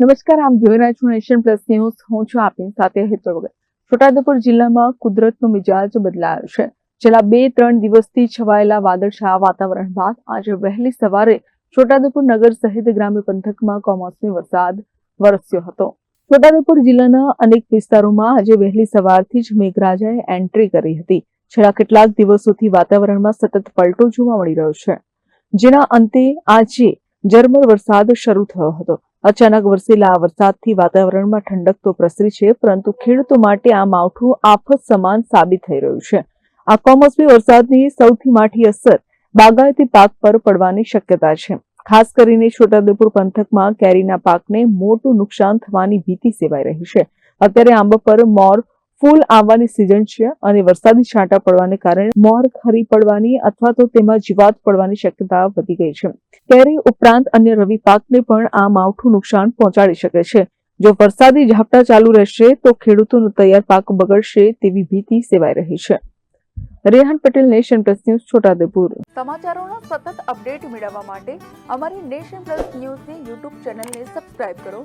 નમસ્કાર આપ જોઈ રહ્યા છો નેશન પ્લસ ન્યૂઝ. હું છું આપની સાથે હેતર વગર. છોટાઉદેપુર જિલ્લામાં કુદરતનો મિજાજ બદલાયો છે. છેલ્લા બે ત્રણ દિવસથી છવાયેલા વાદળછાયા વાતાવરણ બાદ આજે વહેલી સવારે છોટાઉદેપુર નગર સહિત ગ્રામ્ય પંથકમાં કમોસમી વરસાદ વરસ્યો હતો. છોટાઉદેપુર જિલ્લાના અનેક વિસ્તારોમાં આજે વહેલી સવારથી જ મેઘરાજાએ એન્ટ્રી કરી હતી. છેલ્લા કેટલાક દિવસોથી વાતાવરણમાં સતત પલટો જોવા મળી રહ્યો છે. જેના અંતે આજે ઝરમર વરસાદ શરૂ થયો હતો. અચાનક વરસેલા આ વરસાદથી વાતાવરણમાં ઠંડક તો પ્રસરી છે, પરંતુ ખેડૂતો માટે આ માવઠું આફત સમાન સાબિત થઈ રહ્યું છે. આ કમોસમી વરસાદની સૌથી માઠી અસર બાગાયતી પાક પર પડવાની શક્યતા છે. ખાસ કરીને છોટાઉદેપુર પંથકમાં કેરીના પાકને મોટું નુકસાન થવાની ભીતિ સેવાઈ રહી છે. અત્યારે આંબા પર મોર ફૂલ આવવાની સિઝન છે અને વરસાદી છાંટા પડવાને કારણે મોર ખરી પડવાની અથવા તો તેમાં જીવાત પડવાની શક્યતા વધી ગઈ છે. કેરી ઉપરાંત અન્ય રવિ પાકને પણ આ માવઠું નુકસાન પહોંચાડી શકે છે. જો વરસાદી ઝાપટા ચાલુ રહેશે તો ખેડૂતોનો તૈયાર પાક બગડશે તેવી ભીતિ સેવાઈ રહી છે. Rehan Patel, nation plus news, Chhota Udepur. સમાચારોના સતત અપડેટ મેળવવા માટે અમારી નેશન પ્લસ ન્યૂઝની યુટ્યુબ ચેનલને સબસ્ક્રાઇબ કરો.